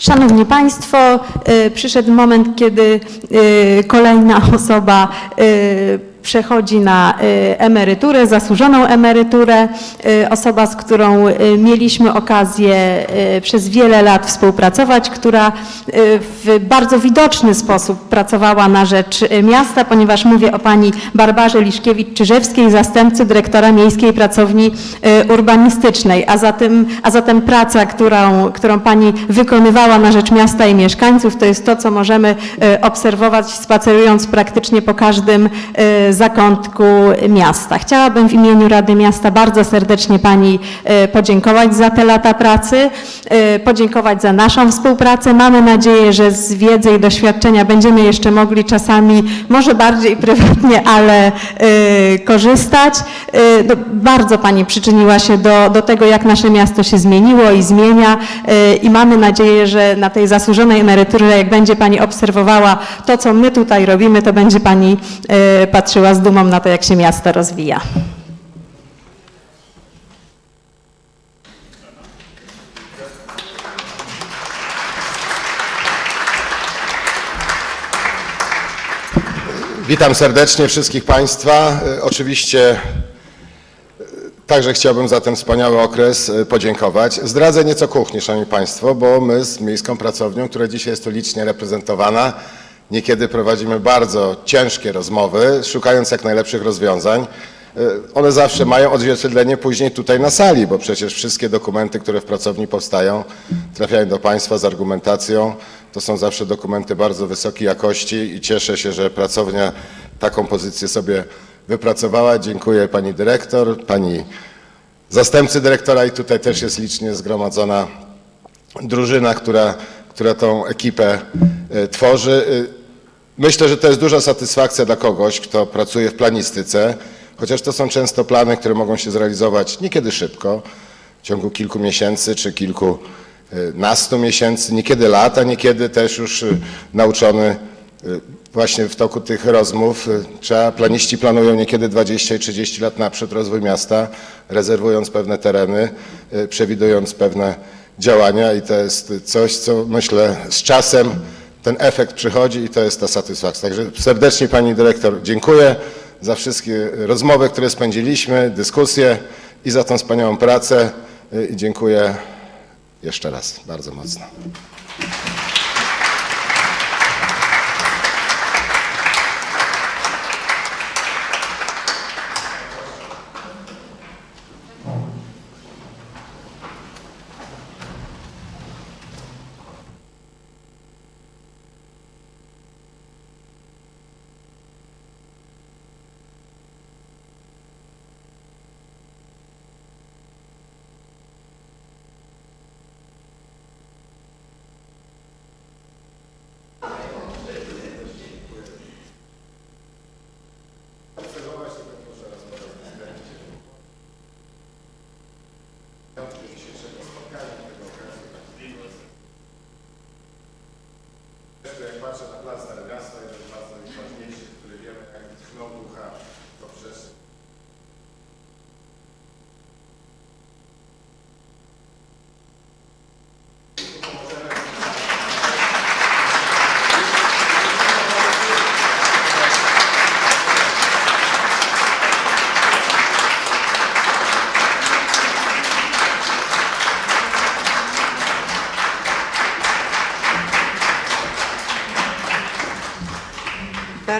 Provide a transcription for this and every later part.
Szanowni Państwo, y, przyszedł moment, kiedy y, kolejna osoba y, przechodzi na y, emeryturę, zasłużoną emeryturę. Y, Osoba, z którą y, mieliśmy okazję przez wiele lat współpracować, która w bardzo widoczny sposób pracowała na rzecz miasta, ponieważ mówię o pani Barbarze Liszkiewicz-Czyżewskiej, zastępcy dyrektora Miejskiej Pracowni Urbanistycznej. A zatem, a zatem praca, którą, którą pani wykonywała na rzecz miasta i mieszkańców, to jest to, co możemy obserwować spacerując praktycznie po każdym zakątku miasta. Chciałabym w imieniu Rady Miasta bardzo serdecznie pani y, podziękować za te lata pracy, y, podziękować za naszą współpracę. Mamy nadzieję, że z wiedzy i doświadczenia będziemy jeszcze mogli czasami, może bardziej prywatnie, ale y, korzystać. Bardzo Pani przyczyniła się do, do tego, jak nasze miasto się zmieniło i zmienia i mamy nadzieję, że na tej zasłużonej emeryturze, jak będzie Pani obserwowała to, co my tutaj robimy, to będzie Pani y, patrzyła z dumą na to, jak się miasto rozwija. Witam serdecznie wszystkich Państwa. E, Oczywiście e, także chciałbym za ten wspaniały okres e, podziękować. Zdradzę nieco kuchni, Szanowni Państwo, bo my z Miejską Pracownią, która dzisiaj jest tu licznie reprezentowana, niekiedy prowadzimy bardzo ciężkie rozmowy, szukając jak najlepszych rozwiązań. E, One zawsze mają odzwierciedlenie później tutaj na sali, bo przecież wszystkie dokumenty, które w pracowni powstają, trafiają do Państwa z argumentacją. To są zawsze dokumenty bardzo wysokiej jakości i cieszę się, że pracownia taką pozycję sobie wypracowała. Dziękuję Pani Dyrektor, Pani zastępcy dyrektora i tutaj też jest licznie zgromadzona drużyna, która, która tą ekipę e, tworzy. Myślę, że to jest duża satysfakcja dla kogoś, kto pracuje w planistyce, chociaż to są często plany, które mogą się zrealizować niekiedy szybko, w ciągu kilku miesięcy czy kilkunastu miesięcy, niekiedy lat, a niekiedy też już y, nauczony y, właśnie w toku tych rozmów, y, trzeba, planiści planują niekiedy 20 i 30 lat naprzód rozwój miasta, rezerwując pewne tereny, y, przewidując pewne działania i to jest coś, co myślę z czasem ten efekt przychodzi i to jest ta satysfakcja. Także serdecznie Pani Dyrektor dziękuję za wszystkie rozmowy, które spędziliśmy, dyskusje i za tą wspaniałą pracę y, i dziękuję jeszcze raz bardzo mocno.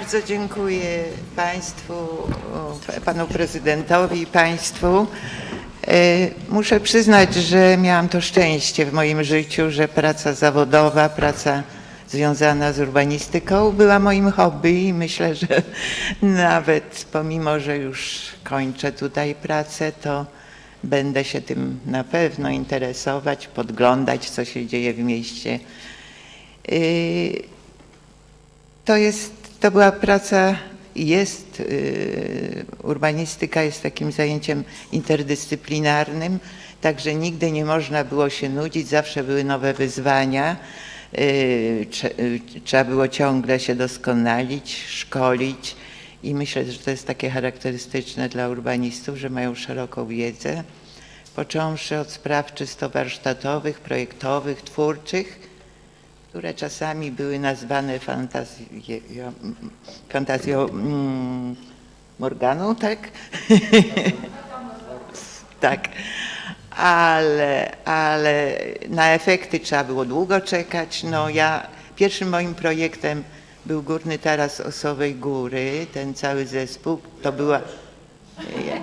Bardzo dziękuję Państwu, Panu Prezydentowi i Państwu. E, Muszę przyznać, że miałam to szczęście w moim życiu, że praca zawodowa, praca związana z urbanistyką była moim hobby i myślę, że nawet pomimo, że już kończę tutaj pracę, to będę się tym na pewno interesować, podglądać, co się dzieje w mieście. E, to jest, to była praca, jest, y, urbanistyka jest takim zajęciem interdyscyplinarnym, także nigdy nie można było się nudzić, zawsze były nowe wyzwania. y, y, Trzeba było ciągle się doskonalić, szkolić i myślę, że to jest takie charakterystyczne dla urbanistów, że mają szeroką wiedzę, począwszy od spraw czysto warsztatowych, projektowych, twórczych, które czasami były nazwane fantazją, fantazją mm, Morganą, tak? tak. Ale, ale na efekty trzeba było długo czekać. No ja, pierwszym moim projektem był Górny Taras Osowej Góry, ten cały zespół. To była,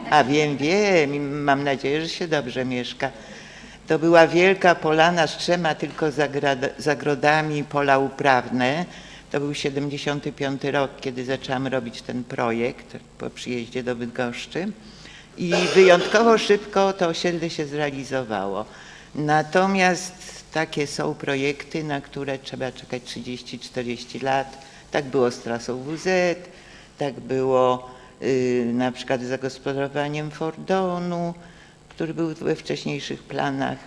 a wiem, wiem mam nadzieję, że się dobrze mieszka. To była wielka polana z trzema tylko zagrodami, pola uprawne. To był 75 rok, kiedy zaczęłam robić ten projekt po przyjeździe do Bydgoszczy. I wyjątkowo szybko to osiedle się zrealizowało. Natomiast takie są projekty, na które trzeba czekać 30-40 lat. Tak było z trasą WZ, tak było y, na przykład z zagospodarowaniem Fordonu, który był we wcześniejszych planach.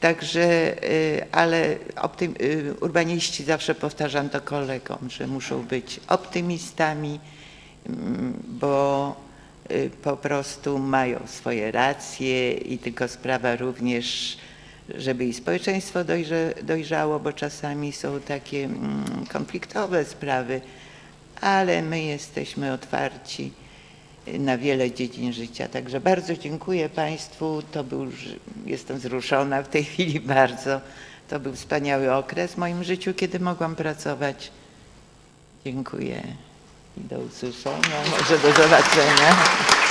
Także, y, ale optym, y, urbaniści zawsze powtarzam to kolegom, że muszą być optymistami, mm, bo y, po prostu mają swoje racje i tylko sprawa również, żeby i społeczeństwo dojrze, dojrzało, bo czasami są takie mm, konfliktowe sprawy, ale my jesteśmy otwarci na wiele dziedzin życia. Także bardzo dziękuję Państwu. To był, jestem wzruszona w tej chwili bardzo. To był wspaniały okres w moim życiu, kiedy mogłam pracować. Dziękuję i do usłyszenia, może do zobaczenia.